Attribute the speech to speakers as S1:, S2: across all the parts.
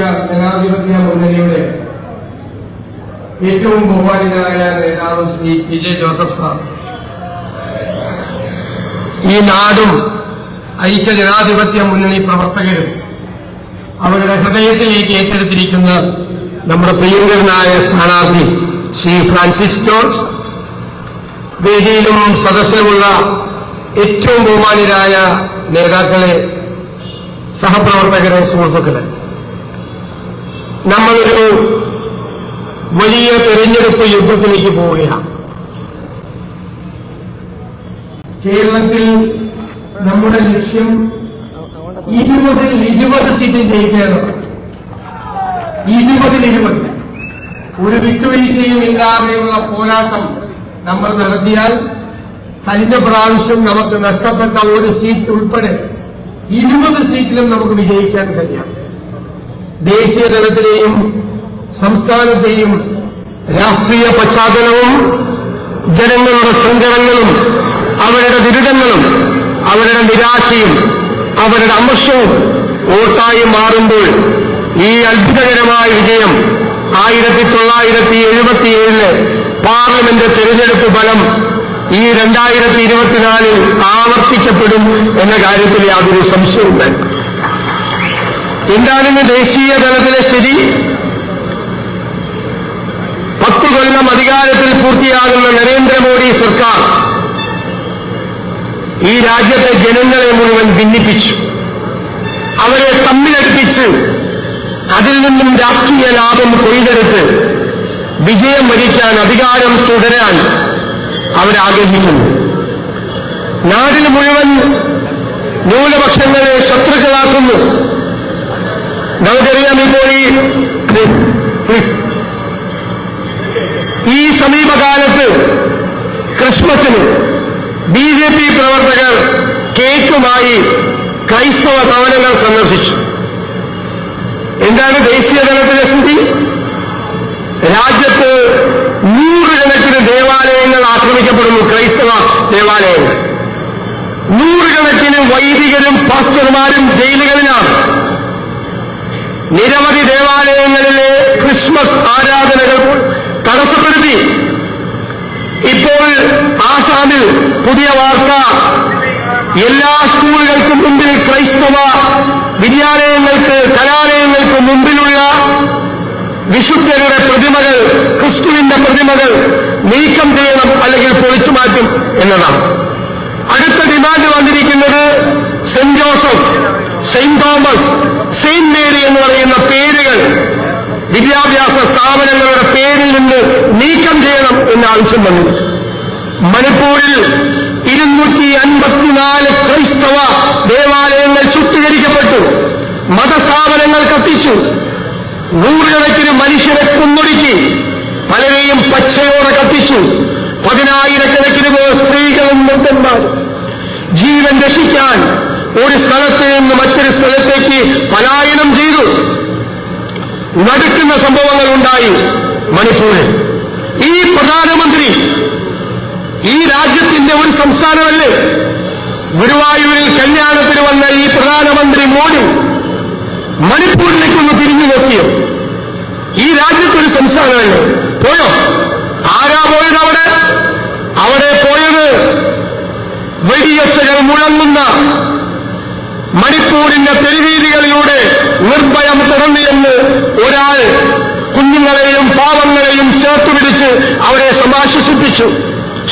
S1: ജനാധിപത്യ മുന്നണിയുടെ ഏറ്റവും ബഹുമാനിതനായ നേതാവ് Shri P J Joseph sir. ഈ നാടും ഐക്യ ജനാധിപത്യ മുന്നണി പ്രവർത്തകരും അവരുടെ ഹൃദയത്തിലേക്ക് ഏറ്റെടുത്തിരിക്കുന്ന നമ്മുടെ പ്രിയങ്കരനായ സ്ഥാനാർത്ഥി ശ്രീ ഫ്രാൻസിസ് ജോർജ് വേദിയിലും സദസ്സിലുമുള്ള ഏറ്റവും ബഹുമാനിതരായ നേതാക്കളെ സഹപ്രവർത്തകരെ സുഹൃത്തുക്കളെ. നമ്മളൊരു വലിയ തെരഞ്ഞെടുപ്പ് യുദ്ധത്തിലേക്ക് പോവുകയാണ്. കേരളത്തിൽ നമ്മുടെ ലക്ഷ്യം ഇരുപതിൽ ഇരുപത് സീറ്റ് ജയിക്കേണ്ടതാണ് ഇരുപതിൽ ഇരുപത്. ഒരു വിട്ടുവീഴ്ചയും ഇല്ലാതെയുള്ള പോരാട്ടം നമ്മൾ നടത്തിയാൽ കഴിഞ്ഞ പ്രാവശ്യം നമുക്ക് നഷ്ടപ്പെട്ട ഒരു സീറ്റ് ഉൾപ്പെടെ ഇരുപത് സീറ്റിലും നമുക്ക് വിജയിക്കാൻ കഴിയാം. ദേശീയ തലത്തിലെയും സംസ്ഥാനത്തെയും രാഷ്ട്രീയ പശ്ചാത്തലവും ജനങ്ങളുടെ സങ്കടങ്ങളും അവരുടെ ദുരിതങ്ങളും അവരുടെ നിരാശയും അവരുടെ അമർഷവും വോട്ടായി മാറുമ്പോൾ ഈ അത്ഭുതകരമായ വിജയം ആയിരത്തി തൊള്ളായിരത്തി എഴുപത്തിയേഴിൽ പാർലമെന്റ് തെരഞ്ഞെടുപ്പ് ഫലം ഈ രണ്ടായിരത്തി ഇരുപത്തിനാലിൽ ആവർത്തിക്കപ്പെടും എന്ന കാര്യത്തിൽ യാതൊരു സംശയവും വേണ്ട എന്താണിന്ന് ദേശീയ തലത്തിലെ സ്ഥിതി പത്തു കൊല്ലം അധികാരത്തിൽ പൂർത്തിയാകുന്ന നരേന്ദ്രമോദി സർക്കാർ ഈ രാജ്യത്തെ ജനങ്ങളെ മുഴുവൻ ഭിന്നിപ്പിച്ചു. അവരെ തമ്മിലടുപ്പിച്ച് അതിൽ നിന്നും രാഷ്ട്രീയ ലാഭം കൊയ്തെടുത്ത് വിജയം വരിക്കാൻ അധികാരം തുടരാൻ അവരാഗ്രഹിക്കുന്നു. നാടിന് മുഴുവൻ ന്യൂനപക്ഷങ്ങളെ ശത്രുക്കളാക്കുന്നു. നമുക്കറിയാം ഇപ്പോൾ ഈ ഈ സമീപകാലത്ത് ക്രിസ്മസിന് ബി ജെ പി പ്രവർത്തകർ കേക്കുമായി ക്രൈസ്തവ ഭവനങ്ങൾ സന്ദർശിച്ചു. എന്താണ് ദേശീയ തലത്തിലെ സ്ഥിതി? രാജ്യത്ത് നൂറുകണക്കിന് ദേവാലയങ്ങൾ ആക്രമിക്കപ്പെടുന്നു ക്രൈസ്തവ ദേവാലയങ്ങൾ. നൂറുകണക്കിന് വൈദികരും പാസ്റ്റർമാരും ജയിലുകളിലാണ്. നിരവധി ദേവാലയങ്ങളിലെ ക്രിസ്മസ് ആരാധനകൾ തടസ്സപ്പെടുത്തി. ഇപ്പോൾ ആസാമിൽ പുതിയ വാർത്ത. എല്ലാ സ്കൂളുകൾക്കും മുമ്പിൽ ക്രൈസ്തവ വിദ്യാലയങ്ങൾക്ക് കലാലയങ്ങൾക്ക് മുമ്പിലുള്ള വിശുദ്ധരുടെ പ്രതിമകൾ ക്രിസ്തുവിന്റെ പ്രതിമകൾ നീക്കം ചെയ്യണം അല്ലെങ്കിൽ പൊളിച്ചു മാറ്റും എന്നതാണ്. അടുത്ത ഡിമാൻഡ് വന്നിരിക്കുന്നത് saint Joseph. Saint Thomas saint Mary എന്ന് പറയുന്ന പേരുകൾ വിദ്യാഭ്യാസ സ്ഥാപനങ്ങളുടെ പേരിൽ നിന്ന് നീക്കം ചെയ്യണം എന്ന ആവശ്യം വന്നു. മണിപ്പൂരിൽ ഇരുന്നൂറ്റി അൻപത്തിനാല് ക്രൈസ്തവ ദേവാലയങ്ങൾ ചുട്ടീകരിക്കപ്പെട്ടു മതസ്ഥാപനങ്ങൾ കത്തിച്ചു. നൂറുകണക്കിന് മനുഷ്യരെ കുന്നൊടുക്കി. പലരെയും പച്ചയോടെ കത്തിച്ചു. പതിനായിരക്കണക്കിന് സ്ത്രീകളും വൃദ്ധന്മാരും ജീവൻ രക്ഷിക്കാൻ ഒരു സ്ഥലത്ത് നിന്ന് മറ്റൊരു സ്ഥലത്തേക്ക് പലായനം ചെയ്തു. നടക്കുന്ന സംഭവങ്ങൾ ഉണ്ടായി മണിപ്പൂരിൽ. ഈ പ്രധാനമന്ത്രി ഈ രാജ്യത്തിന്റെ ഒരു സംസ്ഥാനമല്ലേ? ഗുരുവായൂരിൽ കല്യാണത്തിന് വന്ന ഈ പ്രധാനമന്ത്രി മോദി മണിപ്പൂരിലേക്കൊന്ന് തിരിഞ്ഞു നോക്കിയോ? ഈ രാജ്യത്തൊരു സംസ്ഥാനമല്ലേ? പോയോ? ആരാ പോയത് അവിടെ? അവിടെ പോയത്? വെടിയൊച്ചകൾ മുഴങ്ങുന്ന മണിപ്പൂരിന്റെ തെരുവീതികളിലൂടെ നിർഭയം തുടങ്ങിയെന്ന് ഒരാൾ കുഞ്ഞുങ്ങളെയും പാവങ്ങളെയും ചേർത്തുപിടിച്ച് അവരെ സമാശ്വസിപ്പിച്ചു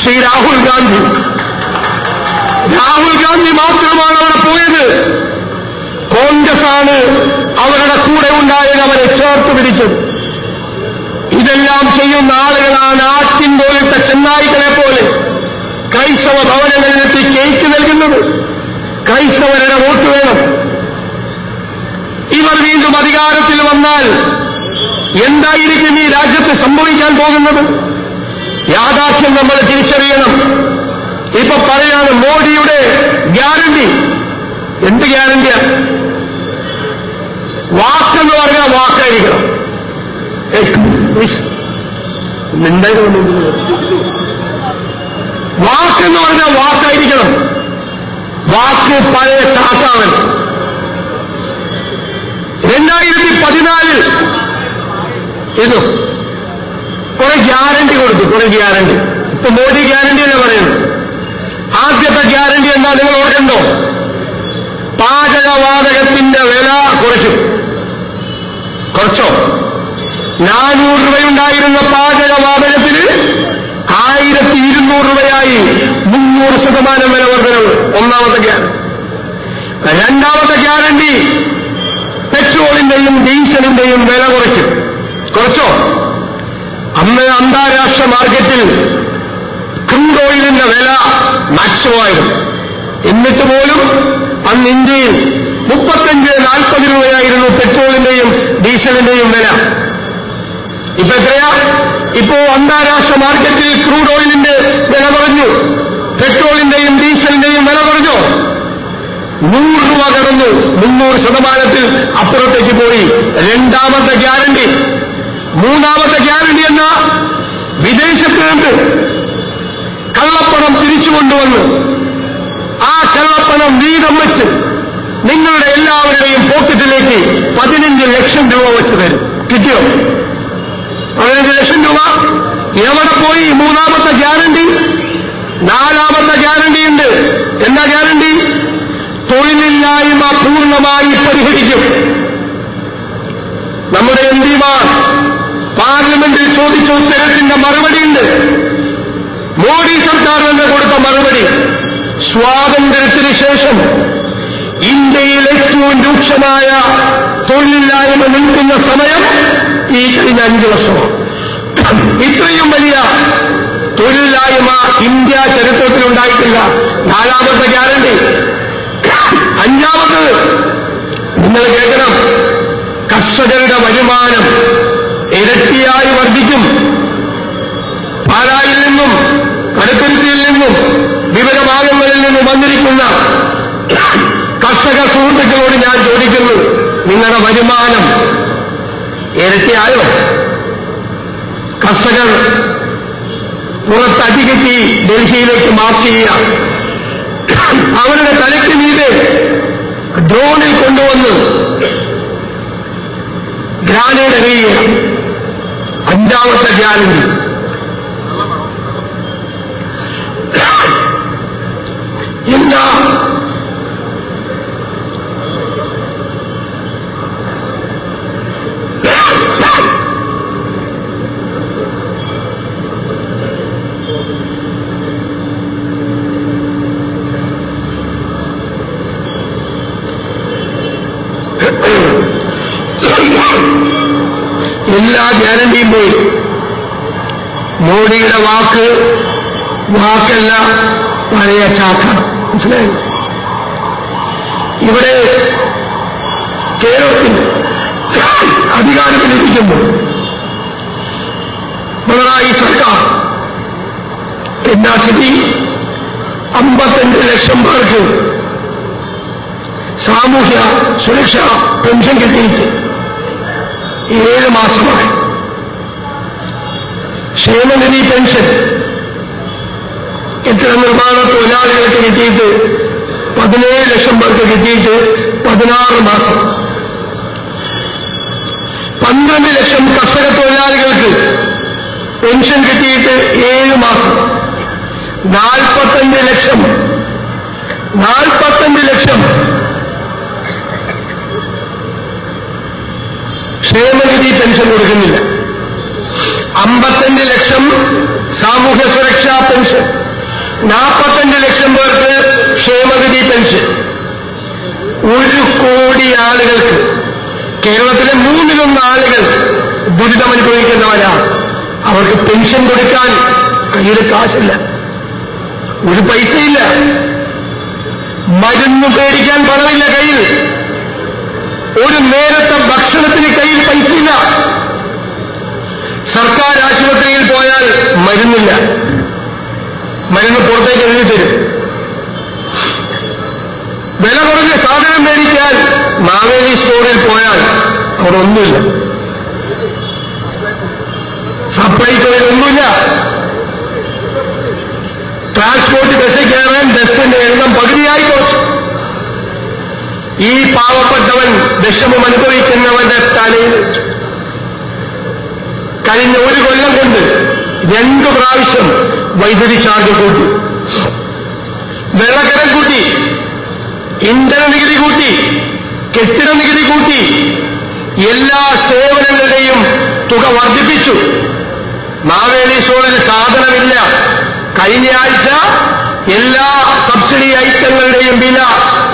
S1: ശ്രീ രാഹുൽ ഗാന്ധി. രാഹുൽ ഗാന്ധി മാത്രമാണ് അവിടെ പോയത്. കോൺഗ്രസ് ആണ് അവരുടെ കൂടെ ഉണ്ടായത് അവരെ ചേർത്ത് പിടിച്ചത് ഇതെല്ലാം ചെയ്യുന്ന ആളുകളാണ് ആറ്റിൻ പോലത്തെ ചെന്നായികളെ പോലെ. ക്രൈസ്തവ ഭവനങ്ങളിലെത്തി കേക്ക് നൽകുന്നത്. ക്രൈസ്തവരുടെ വോട്ട് വേണം. ഇവർ വീണ്ടും അധികാരത്തിൽ വന്നാൽ എന്തായിരിക്കും ഈ രാജ്യത്ത് സംഭവിക്കാൻ പോകുന്നത്? യാഥാർത്ഥ്യം നമ്മൾ തിരിച്ചറിയണം. ഇപ്പൊ പറയാണ് മോഡിയുടെ ഗ്യാരണ്ടി. എന്ത് ഗ്യാരണ്ടിയാ? വാക്കെന്ന് പറഞ്ഞാൽ വാക്കായിരിക്കണം. വാക്കെന്ന് പറഞ്ഞാൽ വാക്കായിരിക്കണം. വാക്ക് പഴയ ചാക്കാവൻ രണ്ടായിരത്തി പതിനാലിൽ ഇത് കുറെ ഗ്യാരണ്ടി കൊടുത്തു കുറെ ഗ്യാരണ്ടി. ഇപ്പൊ മോദി ഗ്യാരണ്ടി എന്ന് പറയുന്നു ആദ്യത്തെ ഗ്യാരണ്ടി എന്താ നിങ്ങൾ ഓർക്കണ്ടോ? പാചകവാതകത്തിന്റെ വില കുറയ്ക്കും കുറച്ചോ? നാനൂറ് രൂപയുണ്ടായിരുന്ന പാചകവാതകത്തിന് ആയിരത്തി ഇരുന്നൂറ് രൂപയായി. മുന്നൂറ് ശതമാനം വില വർധനവ്. ഒന്നാമത്തെ ഗ്യാരണ്ടി. രണ്ടാമത്തെ ഗ്യാരണ്ടി പെട്രോളിന്റെയും ഡീസലിന്റെയും വില കുറയ്ക്കും. കുറച്ചോ? അന്ന് അന്താരാഷ്ട്ര മാർക്കറ്റിൽ ക്രൂഡ് ഓയിലിന്റെ വില മാക്സിമമായിരുന്നു. എന്നിട്ട് പോലും അന്ന് ഇന്ത്യയിൽ മുപ്പത്തഞ്ച് നാൽപ്പത് രൂപയായിരുന്നു പെട്രോളിന്റെയും ഡീസലിന്റെയും വില. ഇപ്പൊ എത്രയാ? ഇപ്പോ അന്താരാഷ്ട്ര മാർക്കറ്റിൽ ക്രൂഡ് ഓയിലിന്റെ വില കുറഞ്ഞു. പെട്രോളിന്റെയും ഡീസലിന്റെയും വില കുറഞ്ഞു. നൂറ് രൂപ കടന്നു. മുന്നൂറ് ശതമാനത്തിൽ അപ്പുറത്തേക്ക് പോയി. രണ്ടാമത്തെ ഗ്യാരണ്ടി. മൂന്നാമത്തെ ഗ്യാരണ്ടി എന്ന? വിദേശത്ത് കള്ളപ്പണം തിരിച്ചു ആ കള്ളപ്പണം വീതം വെച്ച് നിങ്ങളുടെ എല്ലാവരുടെയും പോക്കറ്റിലേക്ക് പതിനഞ്ച് ലക്ഷം രൂപ വെച്ച് തരും. കിട്ടിയോ? പതിനഞ്ച് ലക്ഷം രൂപ? എവിടെ പോയി? മൂന്നാമത്തെ ഗ്യാരണ്ടി? നാലാമത്തെ ഗ്യാരണ്ടി ഉണ്ട്. എന്താ ഗ്യാരണ്ടി തൊഴിലില്ലായ്മ പൂർണമായി പരിഹരിക്കും. നമ്മുടെ എം പിമാർ പാർലമെന്റിൽ ചോദിച്ച ഉത്തരത്തിന്റെ മറുപടിയുണ്ട് മോഡി സർക്കാർ തന്നെ കൊടുത്ത മറുപടി. സ്വാതന്ത്ര്യത്തിന് ശേഷം ഇന്ത്യയിൽ ഏറ്റവും രൂക്ഷമായ തൊഴിലില്ലായ്മ നിൽക്കുന്ന സമയം ഈ കഴിഞ്ഞ അഞ്ചു വർഷമാണ്. ഇത്രയും വലിയ തൊഴിലില്ലായ്മ ഇന്ത്യ ചരിത്രത്തിൽ ഉണ്ടായിട്ടില്ല. നാലാമത്തെ ഗ്യാരണ്ടി. അഞ്ചാമത് നിങ്ങൾ കേൾക്കണം. കർഷകരുടെ വരുമാനം ഇരട്ടിയായി വർദ്ധിക്കും. പാലായിൽ നിന്നും കടത്തുരുത്തിയിൽ നിന്നും വിവിധ ഭാഗങ്ങളിൽ നിന്നും വന്നിരിക്കുന്ന കർഷക സുഹൃത്തുക്കളോട് ഞാൻ ചോദിക്കുന്നു നിങ്ങളുടെ വരുമാനം ഇരട്ടിയായോ? കർഷകർ പുറത്തടികെട്ടി ഡൽഹിയിലേക്ക് മാർച്ച് ചെയ്യുക. അവരുടെ തലയ്ക്ക് മീതെ ഡ്രോണിൽ കൊണ്ടുവന്ന് ഗ്രാനേഡ് എറിയുക അഞ്ചാമത്തെ ഗ്യാരണ്ടി എല്ലാ എല്ലാ ഗ്യാരണ്ടിയും പോയി മോഡിയുടെ വാക്ക് വാക്കല്ല പഴയ ചാക്ക. മനസ്സിലായി? ഇവിടെ കേരളത്തിൽ അധികാരം ലഭിക്കുന്നു പിണറായി സർക്കാർ എന്നാ സ്ഥിതി അമ്പത്തഞ്ച് ലക്ഷം പേർക്ക് സാമൂഹ്യ സുരക്ഷാ പെൻഷൻ കിട്ടിയിട്ട് ഏഴ് മാസമായി. ക്ഷേമനിധി പെൻഷൻ. കെട്ടിട നിർമ്മാണ തൊഴിലാളികൾക്ക് കിട്ടിയിട്ട് പതിനേഴ് ലക്ഷം പേർക്ക് കിട്ടിയിട്ട് പതിനാറ് മാസം. പന്ത്രണ്ട് ലക്ഷം കർഷക തൊഴിലാളികൾക്ക് പെൻഷൻ കിട്ടിയിട്ട് ഏഴ് മാസം. നാൽപ്പത്തഞ്ച് ലക്ഷം നാൽപ്പത്തഞ്ച് ലക്ഷം ക്ഷേമനിധി പെൻഷൻ കൊടുക്കുന്നില്ല. അമ്പത്തഞ്ച് ലക്ഷം സാമൂഹ്യ സുരക്ഷാ പെൻഷൻ. നാൽപ്പത്തഞ്ച് ലക്ഷം പേർക്ക് ക്ഷേമനിധി പെൻഷൻ. ഒരു കോടി ആളുകൾക്ക് കേരളത്തിലെ മൂന്നിലൊന്ന് ആളുകൾ ദുരിതമനുഭവിക്കുന്നവരാണ് അവർക്ക് പെൻഷൻ കൊടുക്കാൻ കയ്യിൽ കാശില്ല. ഒരു പൈസയില്ല. മരുന്ന് പേടിക്കാൻ പണമില്ല കയ്യിൽ. ഒരു നേരത്തെ ഭക്ഷണത്തിന് കയ്യിൽ പൈസയില്ല. സർക്കാർ ആശുപത്രിയിൽ പോയാൽ മരുന്നില്ല. മരുന്ന് പുറത്തേക്ക് എഴുതി തരും. വില കുറഞ്ഞ സാധനം മേടിക്കാൻ മാവേലി സ്റ്റോറിൽ പോയാൽ അവിടെ ഒന്നുമില്ല. സപ്ലൈകോയിൽ ഒന്നുമില്ല. ട്രാൻസ്പോർട്ട് ബസ്സിൽ കയറാൻ ബസ്സിന്റെ എണ്ണം പകുതിയായി കുറച്ചു. ഈ പാവപ്പെട്ടവൻ വിഷമം അനുഭവിക്കുന്നവന്റെ തലയിൽ വെച്ചു. കഴിഞ്ഞ ഒരു കൊല്ലം കൊണ്ട് രണ്ടു പ്രാവശ്യം വൈദ്യുതി ചാർജ് കൂട്ടി. വെള്ളക്കരം കൂട്ടി ഇന്ധന നികുതി കൂട്ടി കെട്ടിട നികുതി കൂട്ടി എല്ലാ സേവനങ്ങളുടെയും തുക വർദ്ധിപ്പിച്ചു. മാവേലി സോണിൽ സാധനമില്ല. കഴിഞ്ഞ ആഴ്ച എല്ലാ സബ്സിഡി ഐറ്റങ്ങളുടെയും വില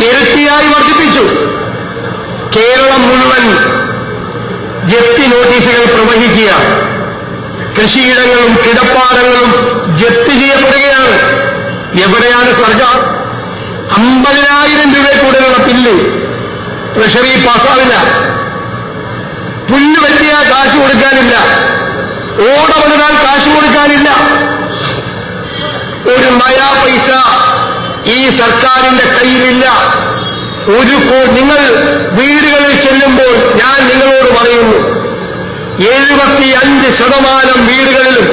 S1: ഇരട്ടിയായി വർദ്ധിപ്പിച്ചു. കേരളം മുഴുവൻ ജപ്തി നോട്ടീസുകൾ പ്രവഹിക്കുക. കൃഷിയിടങ്ങളും കിടപ്പാടങ്ങളും ജപ്തി ചെയ്യപ്പെടുകയാണ്. എവിടെയാണ് സർക്കാർ? അമ്പതിനായിരം രൂപ കൂടുതലുള്ള പില്ല് ട്രഷറി പാസ്സാവില്ല. പുല്ല് വെട്ടിയ കാശ് കൊടുക്കാനില്ല. ഓട വന്നാൽ കാശ് കൊടുക്കാനില്ല. ഒരു നയാ പൈസ ഈ സർക്കാരിന്റെ കയ്യിലില്ല. ഒരു നിങ്ങൾ വീടുകളിൽ ചെല്ലുമ്പോൾ ഞാൻ നിങ്ങളോട് പറയുന്നു എഴുപത്തി അഞ്ച് ശതമാനം വീടുകളിലും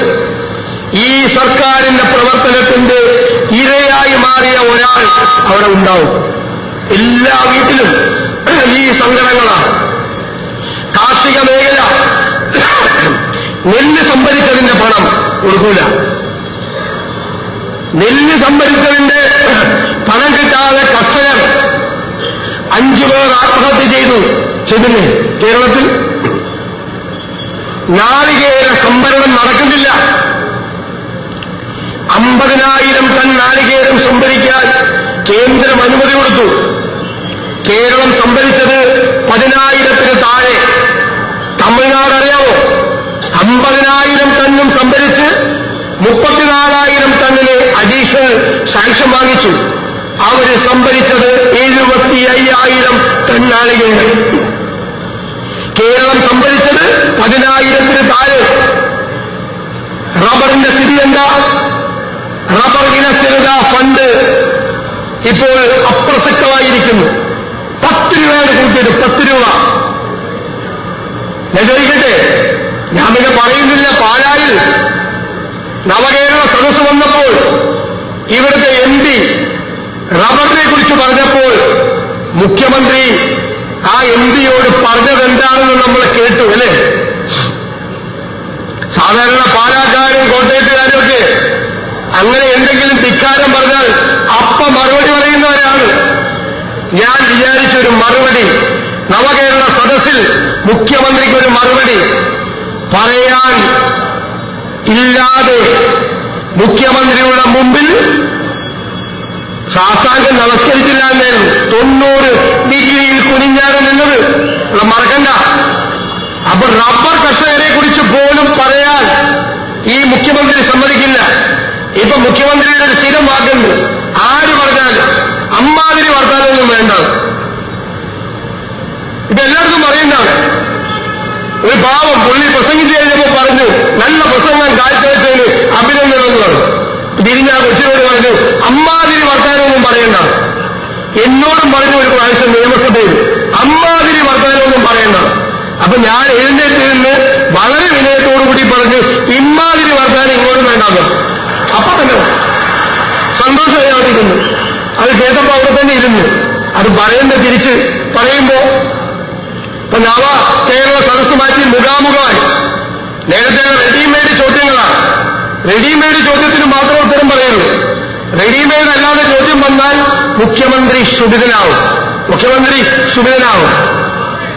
S1: ഈ സർക്കാരിന്റെ പ്രവർത്തനത്തിന്റെ ഇരയായി മാറിയ ഒരാൾ അവിടെ ഉണ്ടാവും. എല്ലാ വീട്ടിലും ഈ സങ്കടങ്ങളാണ്. കാർഷിക മേഖല നെല്ല് സംഭരിച്ചതിന്റെ പണം കൊടുക്കൂല. നെല്ല് സംഭരിച്ചതിന്റെ പണം കിട്ടാതെ കർഷകർ അഞ്ചു പേർ ആത്മഹത്യ ചെയ്തു. ചെയ്തില്ലേ? കേരളത്തിൽ നാളികേര സംഭരണം നടക്കുന്നില്ല. അമ്പതിനായിരം ടൺ നാളികേരം സംഭരിക്കാൻ കേന്ദ്രം അനുമതി കൊടുത്തു. കേരളം സംഭരിച്ചത് പതിനായിരത്തിന് താഴെ. തമിഴ്നാട് അറിയാമോ അമ്പതിനായിരം ടണ്ണും സംഭരിച്ച് മുപ്പത്തിനാലായിരം ടണ്ണിന് അഡീഷണൽ സാങ്ഷൻ വാങ്ങിച്ചു. അവർ സംഭരിച്ചത് എഴുപത്തി അയ്യായിരം തന്നാളികയാണ് കേരളം സംഭരിച്ചത് പതിനായിരത്തിന് താഴെ. റബ്ബറിന്റെ സ്ഥിതി എന്താ? റബ്ബർ ഇനസ്ഥിരത ഫണ്ട് ഇപ്പോൾ അപ്രസക്തമായിരിക്കുന്നു. പത്ത് രൂപയാണ് കൂട്ടിയത് പത്ത് രൂപ. ഞാൻ ചോദിക്കട്ടെ? ഞാൻ പിന്നെ പറയുന്നില്ല പാലായിൽ നവകേരള സദസ് വന്നപ്പോൾ ഇവിടുത്തെ എം പി റബ്ബറിനെ കുറിച്ച് പറഞ്ഞപ്പോൾ മുഖ്യമന്ത്രി ആ എം പിയോട് പറഞ്ഞത് എന്താണെന്ന് നമ്മൾ കേട്ടു അല്ലേ? സാധാരണ പാലാക്കാരും കോട്ടയത്തുകാരും ഒക്കെ അങ്ങനെ എന്തെങ്കിലും ധിക്കാരം പറഞ്ഞാൽ അപ്പ മറുപടി പറയുന്നവരാണ്. ഞാൻ വിചാരിച്ചൊരു മറുപടി നവകേരള സദസ്സിൽ മുഖ്യമന്ത്രിക്ക് ഒരു മറുപടി പറയാൻ ഇല്ലാതെ മുഖ്യമന്ത്രിയുടെ മുമ്പിൽ ശാസ്താംഗം നമസ്കരിച്ചില്ല എന്നായിരുന്നു തൊണ്ണൂറ് ഡിഗ്രിയിൽ കുനിഞ്ഞാണ് നിന്നത് മറക്കണ്ട. അപ്പൊ റബ്ബർ കർഷകരെ കുറിച്ച് പോലും പറയാൻ ഈ മുഖ്യമന്ത്രി സമ്മതിക്കില്ല. ഇപ്പൊ മുഖ്യമന്ത്രിയുടെ ഒരു സ്ഥിരം വാക്കുണ്ട്. ആര് പറഞ്ഞാലും അമ്മാതിരി വർത്താനൊന്നും വേണ്ട. ഇത് എല്ലായിടത്തും പറയുന്നതാണ്. ഒരു പാവം പുള്ളി പ്രസംഗിച്ചു കഴിഞ്ഞപ്പോ പറഞ്ഞു നല്ല പ്രസംഗം കാഴ്ചവെച്ചതിന് അഭിനന്ദനം എന്ന് പറഞ്ഞു തിരിഞ്ഞ ആ കൊച്ചിനോട് പറഞ്ഞു അമ്മാതിരി വർത്താനമൊന്നും പറയണ്ട എന്നോടും പറഞ്ഞു ഒരു പ്രാവശ്യം നിയമസഭയിൽ അമ്മാതിരി വർത്തമാനമൊന്നും പറയണ്ട. അപ്പൊ ഞാൻ എഴുന്നേറ്റ് നിന്ന് വളരെ വിനയത്തോടുകൂടി പറഞ്ഞു ഇമ്മാതിരി വർത്തമാനം ഇങ്ങോട്ടും വേണ്ടാന്ന്. അപ്പൊ തന്നെ സന്തോഷമായി അവിടെ അത് കേട്ടപ്പോ അവിടെ തന്നെ ഇരുന്നു അത് പറയേണ്ട തിരിച്ച് പറയുമ്പോ ഇപ്പൊ നവ കേരള സദസ് മാറ്റി മുഖാമുഖമായി. നേരത്തെ റെഡിമെയ്ഡ് ചോദ്യങ്ങളാണ്. റെഡിമെയ്ഡ് ചോദ്യത്തിന് മാത്രം ഉത്തരം പറയുള്ളൂ റെഡിമെയ്ഡ് അല്ലാതെ ചോദ്യം വന്നാൽ മുഖ്യമന്ത്രി സുബിതനാവും മുഖ്യമന്ത്രി സുബിതനാവും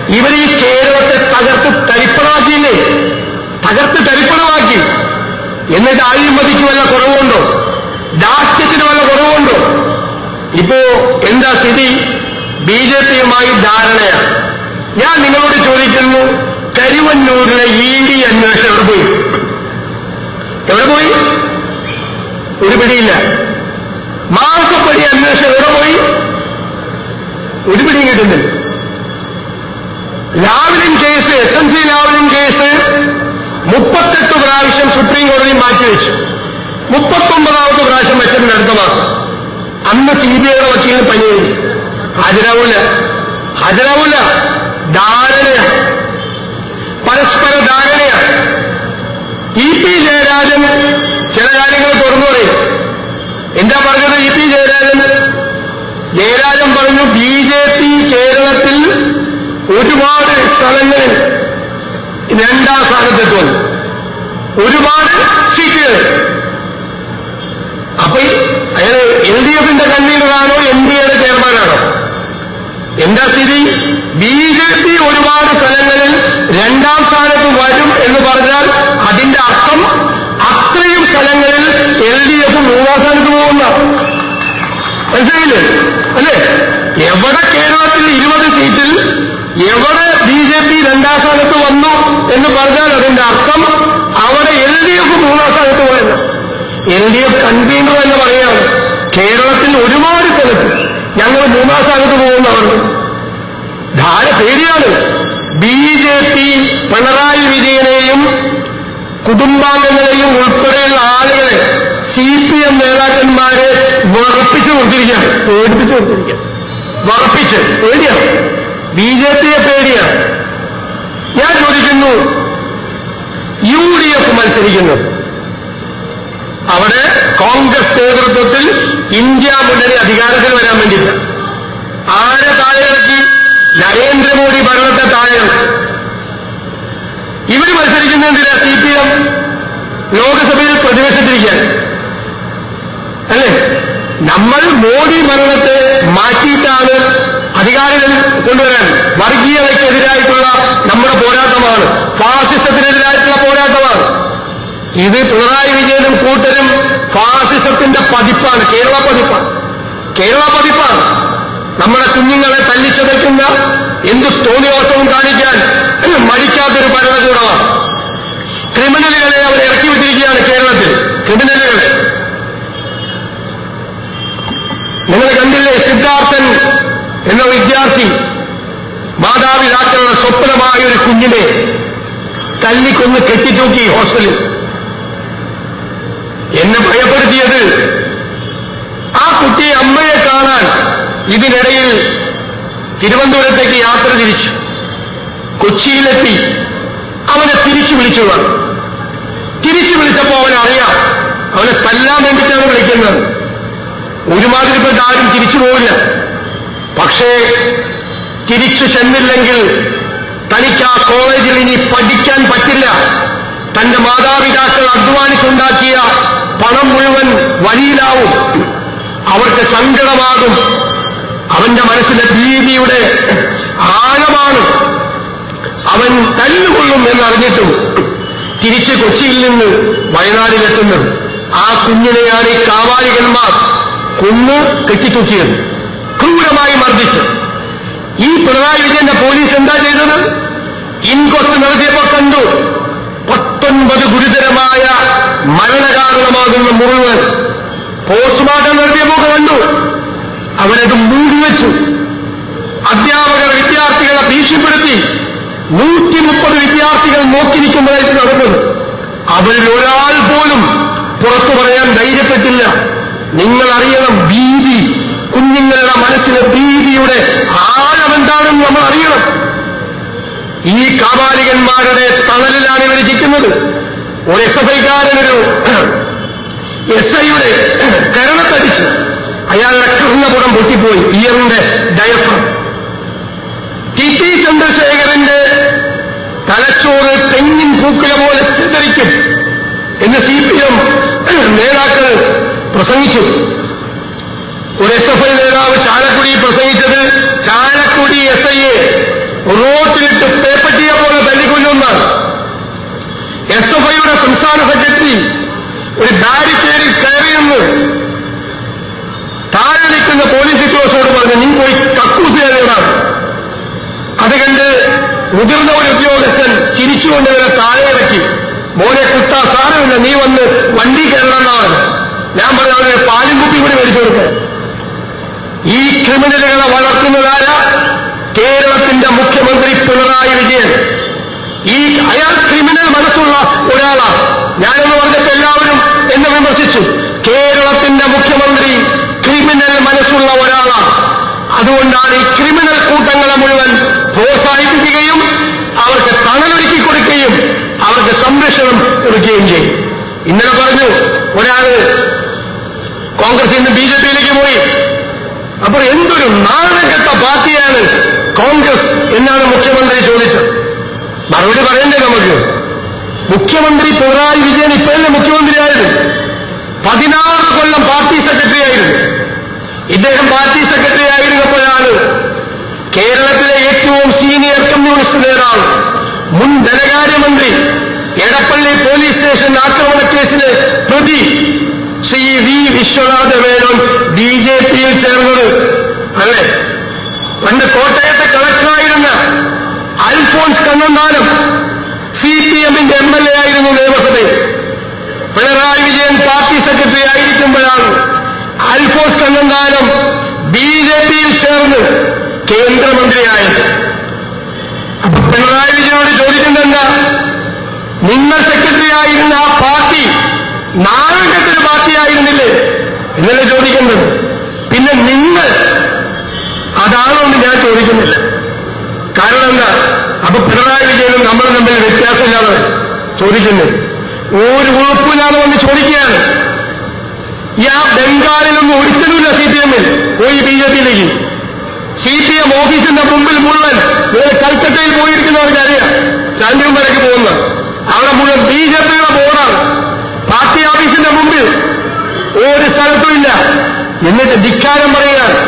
S1: ഇവർ ഈ കേരളത്തെ തകർത്ത് തരിപ്പണമാക്കിയില്ലേ? തകർത്ത് തരിപ്പണമാക്കി. എന്നിട്ട് അഴിമതിക്ക് വല്ല കുറവുണ്ടോ? ദാസ്യത്തിന് വല്ല കുറവുണ്ടോ? ഇപ്പോ എന്താ സ്ഥിതി? ബി ജെ പിയുമായി ധാരണയാണ്. ഞാൻ നിങ്ങളോട് ചോദിക്കുന്നു കരുവന്നൂരിലെ ഇ ഡി അന്വേഷണം എവിടെ പോയി? എവിടെ പോയി? ഒരു പിടിയില്ല. മാസപ്പടി അന്വേഷണം എവിടെ പോയി? ഒരു പിടിയും കിട്ടുന്നില്ല. Lavalin case S N C Lavalin case മുപ്പത്തെട്ട് പ്രാവശ്യം സുപ്രീം കോടതി മാറ്റിവെച്ചു മുപ്പത്തൊമ്പതാമത്തെ പ്രാവശ്യം വെച്ചിട്ടുണ്ട് അടുത്ത മാസം. അന്ന് സി ബി ഐയുടെ വക്കീലിന് പനി ഹാജരാവൂല. ഹാജരാവൂല. ധാരണയാണ് പരസ്പര ധാരണയാണ് ഇ പി ജയരാജൻ ചില കാര്യങ്ങൾ തുറന്നു പറയും. എന്താ പറഞ്ഞത് ഇ പി ജയരാജൻ? ജയരാജൻ പറഞ്ഞു ബി ജെ പി കേരളത്തിൽ ഒരുപാട് സ്ഥലങ്ങളിൽ രണ്ടാം സ്ഥാനത്തെത്തും. ഒരുപാട് സീറ്റുകൾ. അപ്പൊ അയാൾ എൽ ഡി എഫിന്റെ കൺവീനറാണോ എൻ ഡി എയുടെ ചെയർമാനാണോ? എന്താ സ്ഥിതി? ബി ജെ പി ഒരുപാട് സ്ഥലങ്ങളിൽ എൽ ഡി എഫ് മൂന്നാം പോകുന്ന മനസ്സിലായില്ലേ അല്ലേ? എവിടെ കേരളത്തിൽ ഇരുപത് സീറ്റിൽ എവിടെ ബി ജെ പി രണ്ടാം സ്ഥാനത്ത് വന്നു എന്ന് പറഞ്ഞാൽ അതിന്റെ അർത്ഥം അവിടെ എൽ ഡി എഫ് മൂന്നാം സ്ഥാനത്ത് പോയെന്ന്. എൽ ഡി എഫ് കൺവീനർ എന്ന് പറയാണ് കേരളത്തിൽ ഒരുപാട് സ്ഥലത്ത് ഞങ്ങൾ മൂന്നാം സ്ഥാനത്ത് പോകുന്നവർ ധാര പേടിയാണ്. ബി ജെ പി പിണറായി വിജയനെയും കുടുംബാംഗങ്ങളെയും ഉൾപ്പെടെയുള്ള ആളുകളെ സി പി എം നേതാക്കന്മാരെ വറപ്പിച്ചു കൊടുത്തിരിക്കുകയാണ്. പേടിപ്പിച്ചു കൊടുത്തിരിക്കുക വറപ്പിച്ച്. പേടിയാണ്. ബി ജെ പിയെ പേടിയാണ്. ഞാൻ ചോദിക്കുന്നു യു ഡി എഫ് മത്സരിക്കുന്നു. അവിടെ കോൺഗ്രസ് നേതൃത്വത്തിൽ ഇന്ത്യ മുന്നണി അധികാരത്തിൽ വരാൻ വേണ്ടിയിട്ട് ആരെ താഴെ നരേന്ദ്രമോദി ഭരണത്തെ താഴെ ഇറക്കി. ഇവർ മത്സരിക്കുന്നതിനാ സി പി എം ലോകസഭയിൽ പ്രതിപക്ഷത്തിരിക്കാൻ അല്ലേ? നമ്മൾ മോദി ഭരണത്തെ മാറ്റിയിട്ടാണ് അധികാരികൾ കൊണ്ടുവരാൻ വർഗീയതയ്ക്കെതിരായിട്ടുള്ള നമ്മുടെ പോരാട്ടമാണ്. ഫാസിസത്തിനെതിരായിട്ടുള്ള പോരാട്ടമാണ്. ഇത് പിണറായി വിജയനും കൂട്ടരും ഫാസിസത്തിന്റെ പതിപ്പാണ്. കേരള പതിപ്പാണ്. കേരള പതിപ്പാണ്. നമ്മുടെ കുഞ്ഞുങ്ങളെ തല്ലിച്ചതയ്ക്കുന്ന എന്ത് തോന്നിവാസവും കാണിക്കാൻ മടിക്കാത്തൊരു ഭരണകൂടമാണ്. ക്രിമിനലുകളെ അവർ ഇറക്കി വിട്ടിരിക്കുകയാണ് കേരളത്തിൽ. ക്രിമിനലുകളെ. നിങ്ങൾ കണ്ടില്ലേ സിദ്ധാർത്ഥൻ എന്ന വിദ്യാർത്ഥി? മാതാപിതാക്കളുടെ സ്വപ്നമായ ഒരു കുഞ്ഞിനെ തല്ലിക്കൊന്ന് കെട്ടിത്തൂക്കി ഹോസ്റ്റലിൽ. എന്നെ ഭയപ്പെടുത്തിയത് ആ കുട്ടി അമ്മയെ കാണാൻ ഇതിനിടയിൽ തിരുവനന്തപുരത്തേക്ക് യാത്ര തിരിച്ചു. കൊച്ചിയിലെത്തി അവനെ തിരിച്ചു വിളിച്ചു തിരിച്ചു വിളിച്ചപ്പോ അവനറിയാം അവനെ തല്ലാൻ വേണ്ടിയിട്ടാണ് വിളിക്കുന്നത്. ഒരുമാതിരിപ്പെട്ട ആരും തിരിച്ചു പോവില്ല. പക്ഷേ തിരിച്ചു ചെന്നില്ലെങ്കിൽ തനിക്ക് ആ കോളേജിൽ ഇനി പഠിക്കാൻ പറ്റില്ല. തന്റെ മാതാപിതാക്കൾ അധ്വാനിച്ചുണ്ടാക്കിയ പണം മുഴുവൻ വഴിയിലാവും. അവർക്ക് സങ്കടമാകും. അവന്റെ മനസ്സിലെ ഭീതിയുടെ ആഴമാണ്. അവൻ തല്ലുകൊള്ളും എന്നറിഞ്ഞിട്ടും തിരിച്ച് കൊച്ചിയിൽ നിന്ന് വയനാടിലെത്തുന്നത് ആ കുഞ്ഞിനെയാണ് ഈ കാവാലികന്മാർ കൊന്ന് കെട്ടിത്തൂക്കിയത്. ക്രൂരമായി മർദ്ദിച്ച്. ഈ പിണറായി വിജയന്റെ പോലീസ് എന്താ ചെയ്തത്? ഇൻക്വസ്റ്റ് നടത്തിയപ്പോ കണ്ടു. പത്തൊൻപത് ഗുരുതരമായ മരണകാരണമാകുന്ന മുറിവ്. പോസ്റ്റ്മോർട്ടം നടത്തിയപ്പോ കണ്ടു. അവരത് മൂടിവെച്ചു അധ്യാപകർ വിദ്യാർത്ഥികളെ ഭീഷണിപ്പെടുത്തി. നൂറ്റി മുപ്പത് വിദ്യാർത്ഥികൾ നോക്കി നിൽക്കുമ്പോഴായിട്ട് നടന്നത്. അവരിൽ ഒരാൾ പോലും പുറത്തു പറയാൻ ധൈര്യപ്പെട്ടില്ല. നിങ്ങൾ അറിയണം ഭീതി. കുഞ്ഞുങ്ങളുടെ മനസ്സിലെ ഭീതിയുടെ ആഴം എന്താണെന്ന് നമ്മൾ അറിയണം ഈ കാബാലികന്മാരുടെ തണലിലാണ് ഇവർ ഇരിക്കുന്നത്. ഒരു എസ് എഫ് ഐക്കാരനൊരു എസ് ഐയുടെ കരണത്തടിച്ച് അയാളുടെ കർണപുടം പൊട്ടിപ്പോയി. ഇയറിന്റെ ഡയഫ്രം ടി പി ചന്ദ്രശേഖരന്റെ തലച്ചോറ് തെങ്ങിൻ പൂക്കുല പോലെ ചിതറിക്കും. എന്ന് സി പി എം നേതാക്കൾ പ്രസംഗിച്ചു. ഒരു എസ് എഫ് ഐ നേതാവ് ചാലക്കുടി പ്രസംഗിച്ചത് ചാലക്കുടി എസ് ഐയെ റോട്ടിലിട്ട് പേപ്പറ്റിയെ പോലെ തല്ലിക്കൊല്ലുന്നാണ് എസ് എഫ് ഐയുടെ സംസ്ഥാന സെക്രട്ടറി ഒരു ബാരിക്കേഡിൽ കയറി നിന്ന് താഴെ നിൽക്കുന്ന പോലീസ് ഉദ്യോഗസ്ഥരോട് പറഞ്ഞു നീ പോയി കക്കൂസ് കയറിയതാണ് അത് കണ്ട് മുതിർന്ന ഒരു ഉദ്യോഗസ്ഥൻ ചിരിച്ചുകൊണ്ട് ഇവരെ താഴെ ഇറക്കി. മോനെ കുത്താ സാരമില്ല നീ വന്ന് വണ്ടി കയറണമെന്നാണ്. ഞാൻ പറഞ്ഞ പാലും കുപ്പി കൂടി മേടിച്ചു കൊടുക്കും. ഈ ക്രിമിനലുകളെ വളർത്തുന്നതാര കേരളത്തിന്റെ മുഖ്യമന്ത്രി പിണറായി വിജയൻ. ഈ അയാൾ ക്രിമിനൽ മനസ്സുള്ള ഒരാളാണ് ഞാനെന്ന് പറഞ്ഞപ്പോൾ എല്ലാവരും എന്നെ വിമർശിച്ചു. കേരളത്തിന്റെ മുഖ്യമന്ത്രി ക്രിമിനൽ മനസ്സുള്ള ഒരാളാണ് അതുകൊണ്ടാണ് ഈ ക്രിമിനൽ കൂട്ടങ്ങളെ മുഴുവൻ പ്രോത്സാഹിപ്പിക്കുകയും അവർക്ക് തണലൊരുക്കി കൊടുക്കുകയും അവർക്ക് സംരക്ഷണം കൊടുക്കുകയും ചെയ്യും. ഇന്നലെ പറഞ്ഞു ഒരാൾ കോൺഗ്രസിൽ ഇന്ന് ബി ജെ പിയിലേക്ക് പോയി. അപ്പോൾ എന്തൊരു നാണക്കെട്ട പാർട്ടിയാണ് കോൺഗ്രസ് എന്നാണ് മുഖ്യമന്ത്രി ചോദിച്ചത്. മറുപടി പറയണ്ടേ നമുക്ക്? മുഖ്യമന്ത്രി പിണറായി വിജയൻ ഇപ്പോഴല്ലേ മുഖ്യമന്ത്രിയായിരുന്നു പതിനാറ് കൊല്ലം പാർട്ടി സെക്രട്ടറി ആയിരുന്നു. ഇദ്ദേഹം പാർട്ടി സെക്രട്ടറി ആയിരുന്നപ്പോഴാണ് കേരളത്തിലെ ഏറ്റവും സീനിയർ കമ്മ്യൂണിസ്റ്റ് നേതാവ് മുൻ ധനകാര്യമന്ത്രി എടപ്പള്ളി പോലീസ് സ്റ്റേഷൻ ആക്രമണ കേസിലെ പ്രതി Shri V Viswanatha Menon B J പിയിൽ ചേർന്നത് അല്ലേ? പണ്ട് കോട്ടയത്തെ കളക്ടറായിരുന്ന അൽഫോൺസ് കണ്ണന്താനം സി പി എമ്മിന്റെ എം എൽ എ ആയിരുന്നു നിയമസഭയിൽ. പിണറായി വിജയൻ പാർട്ടി സെക്രട്ടറി ആയിരിക്കുമ്പോഴാണ് അൽഫോൺസ് കണ്ണന്താനം ബി ജെ പിയിൽ ചേർന്ന് കേന്ദ്രമന്ത്രിയായത്. അപ്പൊ പിണറായി വിജയനോട് ചോദിക്കുന്നത് എന്താ നിങ്ങൾ സെക്രട്ടറി ആയിരുന്ന ആ പാർട്ടി നാളെ പാർട്ടിയായിരുന്നില്ലേ എന്നല്ലേ ചോദിക്കുന്നത് പിന്നെ നിങ്ങൾ അതാണോ എന്ന് ഞാൻ ചോദിക്കുന്നില്ല. കാരണം എന്താ? അപ്പൊ പിണറായി വിജയനും നമ്മൾ തമ്മിൽ വ്യത്യാസമില്ലാതെ ചോദിക്കുന്നത് ഒരു ഉറപ്പില്ലാതെ വന്ന് ചോദിക്കുകയാണ്. ഈ ആ ബംഗാളിലൊന്നും ഒരിക്കലുമില്ല സി പി എമ്മിൽ. പോയി ബി ജെ പിയിലേക്ക്. സി പി എം ഓഫീസിന്റെ മുമ്പിൽ മുഴുവൻ കൽക്കട്ടയിൽ പോയിരിക്കുന്നവർക്ക് അറിയാം. വരയ്ക്ക് പോകുന്ന അവിടെ മുഴുവൻ ബി ജെ പിയുടെ ബോർഡാണ്. പാർട്ടി ഓഫീസിന്റെ മുമ്പിൽ ഒരു സ്ഥലത്തും ഇല്ല. എന്നിട്ട് ധിക്കാരം പറയുകയാണ്.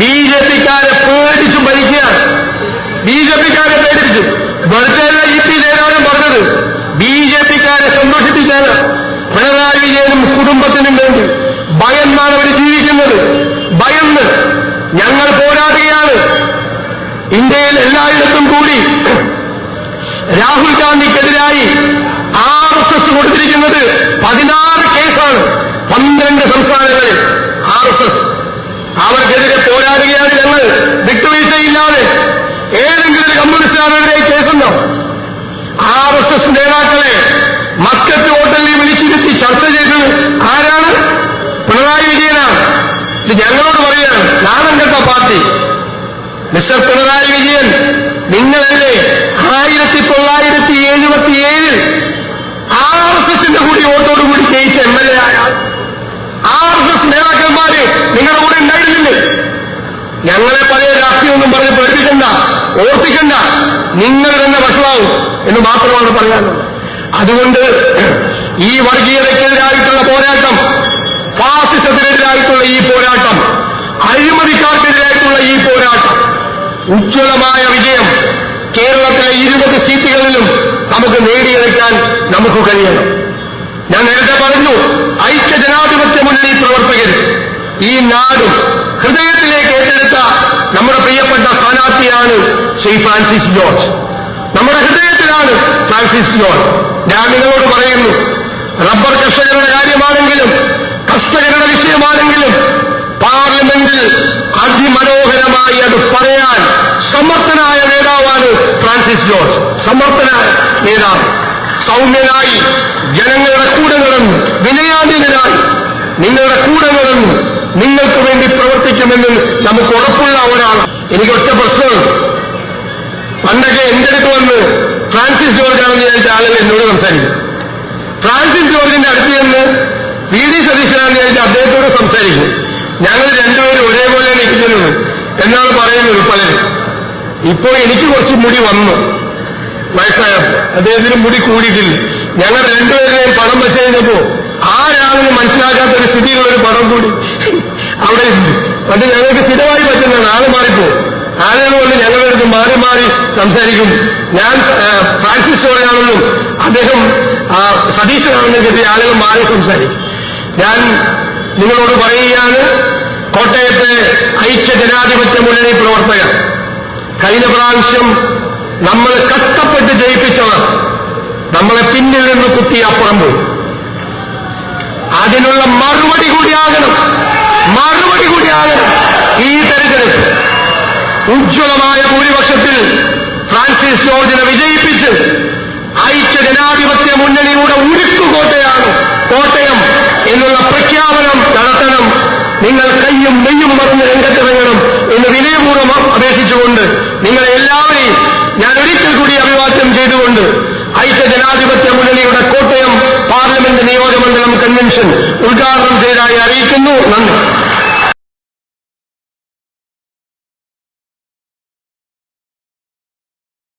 S1: ബി ജെ പിക്കാരെ പേടിച്ചു ഭരിക്കുകയാണ്. B J പിക്കാരെ പേടിപ്പിച്ചു. വെറുതെ ഇ പി ജയരാജൻ പറഞ്ഞത്. ബി ജെ പിക്കാരെ സന്തോഷിപ്പിക്കാന് പിണറായി വിജയനും കുടുംബത്തിനും വേണ്ടി ഭയന്നാണ് അവർ ജീവിക്കുന്നത്. ഭയന്ന് ഞങ്ങൾ പോരാടുകയാണ്. ഇന്ത്യയിൽ എല്ലായിടത്തും കൂടി രാഹുൽ ഗാന്ധിക്കെതിരായി ആർ എസ് എസ് കൊടുത്തിരിക്കുന്നത് പതിനാറ് കേസാണ്. പന്ത്രണ്ട് സംസ്ഥാനങ്ങളിൽ ആർ എസ് എസ്. അവർക്കെതിരെ പോരാടുകയാണ് ഞങ്ങൾ. വിട്ടുവീഴ്ചയില്ലാതെ ഏതെങ്കിലും ഒരു കമ്മ്യൂണിസ്റ്റുകാരുടെ കേസുണ്ടോ? ആർ എസ് എസ് നേതാക്കളെ മസ്കറ്റ് ഹോട്ടലിൽ വിളിച്ചിരുത്തി ചർച്ച ചെയ്തത് ആരാണ്? പിണറായി വിജയനാണ്. ഇത് ഞങ്ങളോട് പറയാണ്. നാണം കെട്ട പാർട്ടി. മിസ്റ്റർ പിണറായി വിജയൻ നിങ്ങളല്ലേ ആയിരത്തി തൊള്ളായിരത്തി എഴുപത്തി ഏഴിൽ ആർ എസ് എസിന്റെ കൂടി വോട്ടോടുകൂടി ജയിച്ച എം എൽ എ ആയ ആർ എസ് എസ് നേതാക്കന്മാര് നിങ്ങളുടെ കൂടെ ഉണ്ടായിരുന്നില്ലേ? ഞങ്ങളെ പഴയ രാഷ്ട്രീയമൊന്നും പറഞ്ഞ് പേടിപ്പിക്കണ്ട ഓർപ്പിക്കണ്ട. നിങ്ങൾ തന്നെ വഷളാവും എന്ന് മാത്രമാണ് പറയാനുള്ളത്. അതുകൊണ്ട് ഈ വർഗീയതയ്ക്കെതിരായിട്ടുള്ള പോരാട്ടം ഫാസിസത്തിനെതിരായിട്ടുള്ള ഈ പോരാട്ടം അഴിമതിക്കാർക്കെതിരായിട്ടുള്ള ഈ പോരാട്ടം ഉജ്ജ്വലമായ വിജയം കേരളത്തിലെ ഇരുപത് സീറ്റുകളിലും നമുക്ക് നേടിയെടുക്കാൻ നമുക്ക് കഴിയണം. ഞാൻ നേരത്തെ പറഞ്ഞു ഐക്യ ജനാധിപത്യ മുന്നണി പ്രവർത്തകർ ഈ നാടും ഹൃദയത്തിലേക്ക് ഏറ്റെടുത്ത നമ്മുടെ പ്രിയപ്പെട്ട സ്ഥാനാർത്ഥിയാണ് ശ്രീ ഫ്രാൻസിസ് ജോർജ്. നമ്മുടെ ഹൃദയത്തിലാണ് ഫ്രാൻസിസ് ജോർജ്. ഞാൻ നിങ്ങളോട് പറയുന്നു റബ്ബർ കർഷകരുടെ കാര്യമാണെങ്കിലും കർഷകരുടെ വിഷയമാണെങ്കിലും പാർലമെന്റിൽ അതിമനോഹരമായി അത് പറയാൻ സമർത്ഥനായ നേതാവാണ് ഫ്രാൻസിസ് ജോർജ്. സമർത്ഥനായ നേതാവ്. സൗമ്യനായി ജനങ്ങളുടെ കൂടെ നടന്നു വിനയാന്യനായി നിങ്ങളുടെ കൂടെ നടന്നു നിങ്ങൾക്ക് വേണ്ടി പ്രവർത്തിക്കുമെന്ന് നമുക്ക് ഉറപ്പുള്ള ഒരാളാണ് എനിക്ക് ഒറ്റ പ്രശ്നമുണ്ട്. പണ്ടൊക്കെ എന്റെ അടുത്ത് വന്ന് ഫ്രാൻസിസ് ജോർജ് ആണെന്ന് വിചാരിച്ച ആളുകൾ എന്നോട് സംസാരിക്കും. ഫ്രാൻസിസ് ജോർജിന്റെ അടുത്ത് നിന്ന് വി ഡി സതീശനാണെന്ന് വിചാരിച്ച അദ്ദേഹത്തോട് സംസാരിക്കും. ഞങ്ങൾ രണ്ടുപേരും ഒരേപോലെ നിൽക്കുന്നുണ്ട് എന്നാണ് പറയുന്നത് പലരും. ഇപ്പോ എനിക്ക് കുറച്ച് മുടി വന്നു. വയസ്സായപ്പോ. അദ്ദേഹത്തിന് മുടി കൂടിയിട്ടില്ല. ഞങ്ങൾ രണ്ടുപേരുടെയും പടം വെച്ച് കഴിഞ്ഞപ്പോ ആരാണെന്ന് മനസ്സിലാക്കാത്ത ഒരു സ്ഥിതിയുള്ള ഒരു പടം കൂടി അവിടെ ഉണ്ട്. പണ്ട് ഞങ്ങൾക്ക് സ്ഥിരമായി പറ്റുന്നതാണ് ആൾ മാറിപ്പോ ആളുകൾ കൊണ്ട് ഞങ്ങളുടെ അടുത്ത് മാറി മാറി സംസാരിക്കും. ഞാൻ ഫ്രാൻസിസ് ജോർജാണെന്നും അദ്ദേഹം സതീശനാണെന്നും കരുതി ആളുകൾ മാറി സംസാരിക്കും. ഞാൻ നിങ്ങളോട് പറയുകയാണ് കോട്ടയത്തെ ഐക്യ ജനാധിപത്യ മുന്നണി പ്രവർത്തകർ കഴിഞ്ഞ പ്രാവശ്യം നമ്മൾ കഷ്ടപ്പെട്ട് ജയിപ്പിച്ചവർ നമ്മളെ പിന്നിൽ നിന്ന് കുത്തി അപ്പുറം പോയി. അതിനുള്ള മറുപടി കൂടിയാകണം മറുപടി കൂടിയാകണം ഈ തെരഞ്ഞെടുപ്പ്. ഉജ്ജ്വലമായ ഭൂരിപക്ഷത്തിൽ ഫ്രാൻസിസ് ജോർജിനെ വിജയിപ്പിച്ച് ഐക്യ ജനാധിപത്യ മുന്നണിയുടെ ഉരുക്കുകോട്ടയാണ് കോട്ടയം എന്നുള്ള പ്രഖ്യാപനം നടത്തണം. നിങ്ങൾ കയ്യും നെയ്യും മറന്ന് രംഗത്തിറങ്ങണം എന്ന് വിനയപൂർവം അപേക്ഷിച്ചുകൊണ്ട് ചെയ്തുകൊണ്ട് ഐക്യ ജനാധിപത്യ മുന്നണിയുടെ കോട്ടയം പാർലമെന്റ് നിയോജകമണ്ഡലം കൺവെൻഷൻ ഉദ്ഘാടനം ചെയ്തതായി അറിയിക്കുന്നു. നന്ദി.